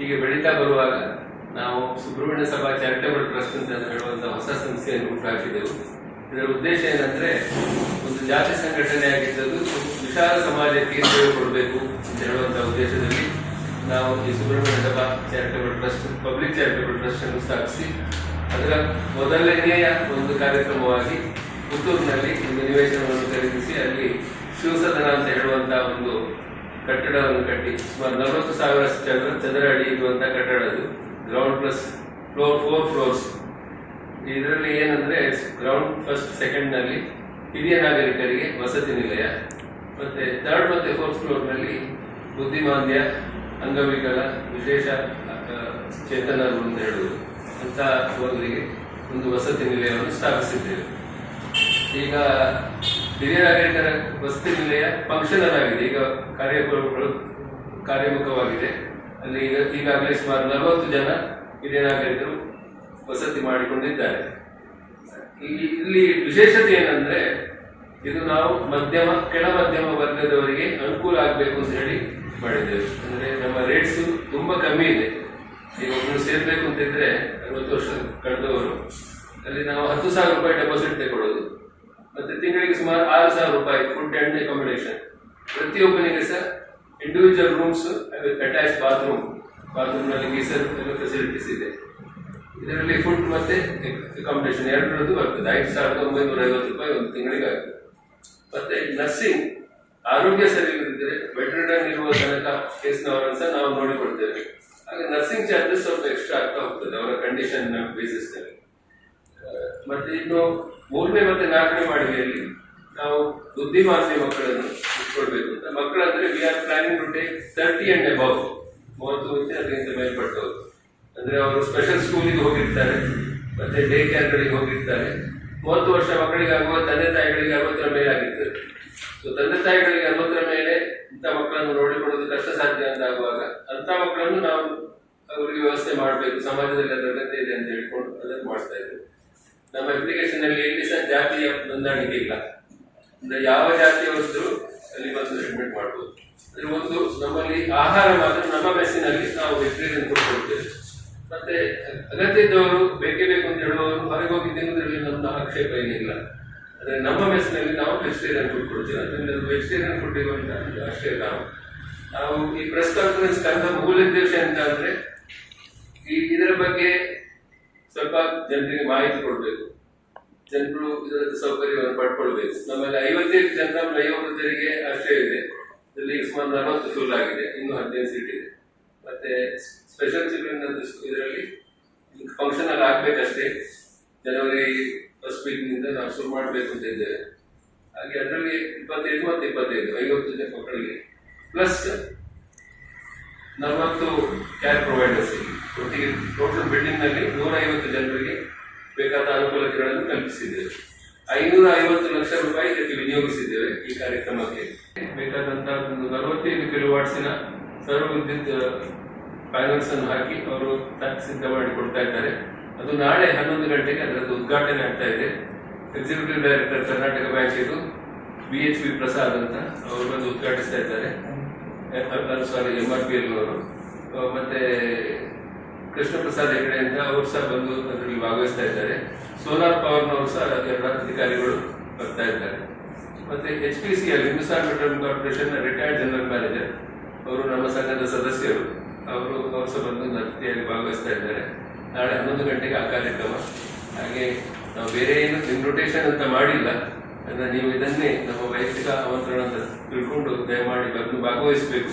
ಹೀಗೆ ಬೆಳೀತಾ ಬರುವಾಗ ನಾವು ಸುಬ್ರಹ್ಮಣ್ಯ ಸಭಾ ಚಾರಿಟೇಬಲ್ ಟ್ರಸ್ಟ್ ಅಂತ ಹೇಳುವಂತ ಹೊಸ ಸಂಸ್ಥೆಯನ್ನು ಹುಟ್ಟುಹಾಕಿದೆವು ಇದರ ಉದ್ದೇಶ ಏನಂದ್ರೆ ಒಂದು ಜಾತಿ ಸಂಘಟನೆ ಆಗಿದ್ದದ್ದು ವಿಶಾಲ ಸಮಾಜಕ್ಕೆ ಸೇವೆ ಕೊಡಬೇಕು ಅಂತ ಹೇಳುವಂತ ಉದ್ದೇಶದಲ್ಲಿ ನಾವು ಈ Subramanya Sabha charitable trust public charitable trust ಅನ್ನು ಸ್ಥಾಪಿಸಿ ಅದರ ಮೊದಲನೆಯ ಒಂದು ಕಾರ್ಯಕ್ರಮವಾಗಿ ಪುತ್ತೂರಿನಲ್ಲಿ ಒಂದು ನಿವೇಶನವನ್ನು ಖರೀದಿಸಿ ಅಲ್ಲಿ ಶಿವಸದನ ಅಂತ ಹೇಳುವಂತಹ ಒಂದು ಕಟ್ಟಡವನ್ನು ಕಟ್ಟಿ, ಸುಮಾರು ನಲವತ್ತು ಸಾವಿರ ಚದರ ಚದರ ಅಡಿ ಇರುವಂತಹ ಕಟ್ಟಡ ಅದು ground plus floor four floors ಇದರಲ್ಲಿ ಏನಂದ್ರೆ ಗ್ರೌಂಡ್ ಫಸ್ಟ್ ಸೆಕೆಂಡ್ನಲ್ಲಿ ಹಿರಿಯ ನಾಗರಿಕರಿಗೆ ವಸತಿ ನಿಲಯ, ಮತ್ತೆ ಥರ್ಡ್ ಮತ್ತೆ ಫೋರ್ತ್ ಫ್ಲೋರ್ನಲ್ಲಿ ಬುದ್ಧಿಮಾಂದ್ಯ, ಅಂಗವಿಕಲ, ವಿಶೇಷ ಚೇತನರು ಅಂತ ಹೇಳುವುದು. ಅಂತ ಒಂದು ವಸತಿ ನಿಲಯವನ್ನು ಸ್ಥಾಪಿಸಿದ್ದೇವೆ. ಈಗ ಹಿರಿಯ ನಾಗರಿಕರ ವಸತಿ ನಿಲಯ ಫಂಕ್ಷನಲ್ ಆಗಿದೆ. ಈಗ ಕಾರ್ಯಕ್ರಮಗಳು ಕಾರ್ಯಮುಖವಾಗಿದೆ. ಅಲ್ಲಿ ಈಗ ಈಗಾಗಲೇ ಸುಮಾರು ನಲವತ್ತು ಜನ ಹಿರಿಯ ನಾಗರಿಕರು ವಸತಿ ಮಾಡಿಕೊಂಡಿದ್ದಾರೆ. ಇಲ್ಲಿ ವಿಶೇಷತೆ ಏನಂದ್ರೆ, ಇದು ನಾವು ಮಧ್ಯಮ, ಕೆಳ ಮಧ್ಯಮ ವರ್ಗದವರಿಗೆ ಅನುಕೂಲ ಆಗಬೇಕು ಅಂತ ಹೇಳಿ ಮಾಡಿದ್ದೇವೆ. ಅಂದ್ರೆ ನಮ್ಮ ರೇಟ್ಸ್ ತುಂಬಾ ಕಮ್ಮಿ ಇದೆ. ಈಗ ಒಬ್ಬರು ಸೇರ್ಬೇಕು ಅಂತಿದ್ರೆ ಅರವತ್ತು ವರ್ಷ ಕಳೆದವರು. ಅಲ್ಲಿ ನಾವು ಹತ್ತು ಸಾವಿರ ರೂಪಾಯಿ ಡೆಪಾಸಿಟ್ ತಗೊಳ್ಳೋದು. ಮತ್ತೆ ತಿಂಗಳಿಗೆ ಸುಮಾರು ಆರು ಸಾವಿರ ರೂಪಾಯಿ ಫುಡ್ ಅಂಡ್ ಅಕಾಮಿಡೇಷನ್ ಪ್ರತಿಯೊಬ್ಬನಿಗೆ ಸಹ ಇಂಡಿವಿಜುವಲ್ ರೂಮ್ಸ್ ಅಟ್ಯಾಚ್ ಬಾತ್ರೂಮ್ ಬಾತ್ರೂಮ್ನಲ್ಲಿ ಗೀಸರ್ ಫೆಸಿಲಿಟೀಸ್ ಇದೆ. ಇದರಲ್ಲಿ ಫುಡ್ ಮತ್ತೆ ಅಕಾಮಿಡೇಷನ್ ಎರಡರದ್ದು ಬರ್ತದೆ. ಐದು ಸಾವಿರದ ಒಂಬೈನೂರ ಐವತ್ತು ರೂಪಾಯಿ ಒಂದು ತಿಂಗಳಿಗೆ ಆಗ್ತದೆ. ಮತ್ತೆ ನರ್ಸಿಂಗ್ ಆರೋಗ್ಯ ಸರಿ ಇಲ್ಲದಿದ್ರೆ ವೆಟರ್ನರಿ ಇರುವ ತನಕ ಕೇಸ್ನವರನ್ನು ಸಹ ನಾವು ನೋಡಿಕೊಡ್ತೇವೆ ಹಾಗೆ ನರ್ಸಿಂಗ್ ಚಾರ್ಜಸ್ ಸ್ವಲ್ಪ ಎಕ್ಸ್ಟ್ರಾ ಆಗ್ತಾ ಹೋಗ್ತದೆ ಅವರ ಕಂಡೀಷನ್ ಬೇಸಿಸ್ ಮತ್ತೆ ಇನ್ನು ಮೂರನೇ ಮತ್ತೆ ನಾಲ್ಕನೇ ಮಾಡಿಗೆಯಲ್ಲಿ ನಾವು ಬುದ್ಧಿಮಾಂದ್ಯ ಮಕ್ಕಳನ್ನು ಇಟ್ಕೊಳ್ಬೇಕು ಅಂತ. ಮಕ್ಕಳಂದ್ರೆ we are planning to take thirty and above ಮೂವತ್ತು ವರ್ಷ ಅದರಿಂದ ಮೇಲ್ಪಟ್ಟವರು. ಅಂದ್ರೆ ಅವರು ಸ್ಪೆಷಲ್ ಸ್ಕೂಲಿಗೆ ಹೋಗಿರ್ತಾರೆ, ಮತ್ತೆ ಡೇ ಕೇರ್ಗಳಿಗೆ ಹೋಗಿರ್ತಾರೆ. ಮೂವತ್ತು ವರ್ಷ ಮಕ್ಕಳಿಗೆ ಆಗುವ, ತಂದೆ ತಾಯಿಗಳಿಗೆ ಅರವತ್ತರ ಮೇಲೆ ಆಗಿರ್ತದೆ ಸೊ ತಂದೆ ತಾಯಿಗಳಿಗೆ ಅರವತ್ತರ ಮೇಲೆ ಇಂಥ ಮಕ್ಕಳನ್ನು ನೋಡಿಕೊಳ್ಳೋದು ಕಷ್ಟ ಸಾಧ್ಯ ಅಂತ ಆಗುವಾಗ ಅಂಥ ಮಕ್ಕಳನ್ನು ನಾವು ಅವರಿಗೆ ವ್ಯವಸ್ಥೆ ಮಾಡಬೇಕು. ಸಮಾಜದಲ್ಲಿ ಅದರ ಅಗತ್ಯ ಇದೆ ಅಂತ ಹೇಳ್ಕೊಂಡು ಅದನ್ನು ಮಾಡ್ತಾ ಇದ್ದೇವೆ. ನಮ್ಮ ಅಪ್ಲಿಕೇಶನ್ ಅಲ್ಲಿ ಎಲ್ಲಿ ಸಹ ಜಾತಿಯ ಹೊಂದಾಣಿಕೆ ಇಲ್ಲ. ಅಂದ್ರೆ ಯಾವ ಜಾತಿಯವರಿದ್ರು ಅಲ್ಲಿ ಬಂದು ಅಡ್ಮಿಟ್ ಮಾಡ್ಬೋದು. ಅಂದ್ರೆ ಒಂದು ನಮ್ಮಲ್ಲಿ ಆಹಾರ ಮಾತ್ರ ನಮ್ಮ ಮೆಸ್ಸಿನಲ್ಲಿ ನಾವು ವೆಜಿಟೇರಿಯನ್ ಫುಡ್ ಮತ್ತೆ ಅಗತ್ಯ ಇದ್ದವರು ಬೇಕೇ ಬೇಕು ಅಂತ ಹೇಳುವವರು ಹೊರಗೆ ಹೋಗಿ ತಿನ್ನುವುದರಲ್ಲಿ ನಮ್ಮ ಆಕ್ಷೇಪ ಏನಿಲ್ಲ. ಅಂದ್ರೆ ನಮ್ಮ ಮೆಸ್ಸಿನಲ್ಲಿ ನಾವು ವೆಜಿಟೇರಿಯನ್ ಫುಡ್ ಕೊಡ್ತೇವೆ. ಅದರಿಂದ ವೆಜಿಟೇರಿಯನ್ ಫುಡ್ ಆಶ್ರಯ ಅಷ್ಟೇ ನಾವು. ನಾವು ಈ ಪ್ರೆಸ್ ಕಾನ್ಫರೆನ್ಸ್ ಕರೆದ ಮೂಲ ಉದ್ದೇಶ ಅಂತ ಅಂದ್ರೆ ಈ ಇದರ ಬಗ್ಗೆ ಸ್ವಲ್ಪ ಜನರಿಗೆ ಮಾಹಿತಿ ಕೊಡಬೇಕು. ಜನರು ಇದರ ಸೌಕರ್ಯವನ್ನು ಪಡ್ಕೊಳ್ಬೇಕು. ನಮ್ಮಲ್ಲಿ ಐವತ್ತೈದು ಜನ ಐವತ್ತು ಜನರಿಗೆ ಅಷ್ಟೇ ಇದೆ. ಇದರಲ್ಲಿ ಸುಮಾರು ನಲವತ್ತು ಫುಲ್ ಆಗಿದೆ. ಇನ್ನು ಹದಿನೈದು ಸೀಟ್ ಇದೆ. ಮತ್ತೆ ಸ್ಪೆಷಲ್ ಚಿಲ್ಡ್ರನ್ ಇದರಲ್ಲಿ ಫಂಕ್ಷನಲ್ ಆಗ್ಬೇಕಷ್ಟೇ ಜನವರಿ ಫಸ್ಟ್ ವೀಕ್ನಿಂದ ನಾವು ಶುರು ಮಾಡಬೇಕು ಅಂತ ಇದ್ದೇವೆ. ಹಾಗೆ ಅದರಲ್ಲಿ ಇಪ್ಪತ್ತೈದು ಮತ್ತು ಇಪ್ಪತ್ತೈದು, ಐವತ್ತು ಜನ ಮಕ್ಕಳಿಗೆ. ಪ್ಲಸ್ ನಲವತ್ತು ಕ್ಯಾಬ್ ಪ್ರೊವೈಡರ್ಸ್ ನಲವತ್ತೈದು ಕಿಲೋವಾಟ್ಸಿನ ಸರ್ವ ವಿದ್ಯುತ್ ಪ್ಯಾನಲ್ಸ್ ಅನ್ನು ಹಾಕಿ ಅವರು ಸಿದ್ಧ ಮಾಡಿ ಕೊಡ್ತಾ ಇದ್ದಾರೆ. ಅದು ನಾಳೆ ಹನ್ನೊಂದು ಗಂಟೆಗೆ ಅದರದ್ದು ಉದ್ಘಾಟನೆ ಆಗ್ತಾ ಇದೆ. ಎಕ್ಸಿಕ್ಯೂಟಿವ್ ಡೈರೆಕ್ಟರ್ ಕರ್ನಾಟಕ ಬ್ಯಾಂಕ್ ಇದು ಬಿ ಎಚ್ ವಿ ಪ್ರಸಾದ್ ಅಂತ ಅವರು ಬಂದು ಉದ್ಘಾಟಿಸ್ತಾ ಇದ್ದಾರೆ. Sorry M R P L ಅವರು. ಮತ್ತೆ ಕೃಷ್ಣ ಪ್ರಸಾದ್ ಹೆಗಡೆ ಅಂತ ಅವರು ಸಹ ಬಂದು ಅದರಲ್ಲಿ ಭಾಗವಹಿಸ್ತಾ ಇದ್ದಾರೆ. ಸೋಲಾರ್ ಪವರ್ನವರು ಸಹ ಎಲ್ಲ ಅಧಿಕಾರಿಗಳು ಬರ್ತಾ ಇದ್ದಾರೆ. ಮತ್ತೆ H P C L Hindustan petroleum corporation retired general manager ಅವರು ನಮ್ಮ ಸಂಘದ ಸದಸ್ಯರು. ಅವರು ಅವರು ಸಹ ಬಂದು ಭಾಗವಹಿಸ್ತಾ ಇದ್ದಾರೆ. ನಾಳೆ ಹನ್ನೊಂದು ಗಂಟೆಗೆ ಆ ಕಾರ್ಯಕ್ರಮ. ಹಾಗೆ ನಾವು ಬೇರೆ ಏನು ಇನ್ವಿಟೇಷನ್ ಅಂತ ಮಾಡಿಲ್ಲ. ಅಂದ್ರೆ ನೀವು ಇದನ್ನೇ ನಮ್ಮ ವೈಯಕ್ತಿಕ ಆಮಂತ್ರಣ ಅಂತ ತಿಳ್ಕೊಂಡು ದಯಮಾಡಿ ಬಂದು ಭಾಗವಹಿಸಬೇಕು.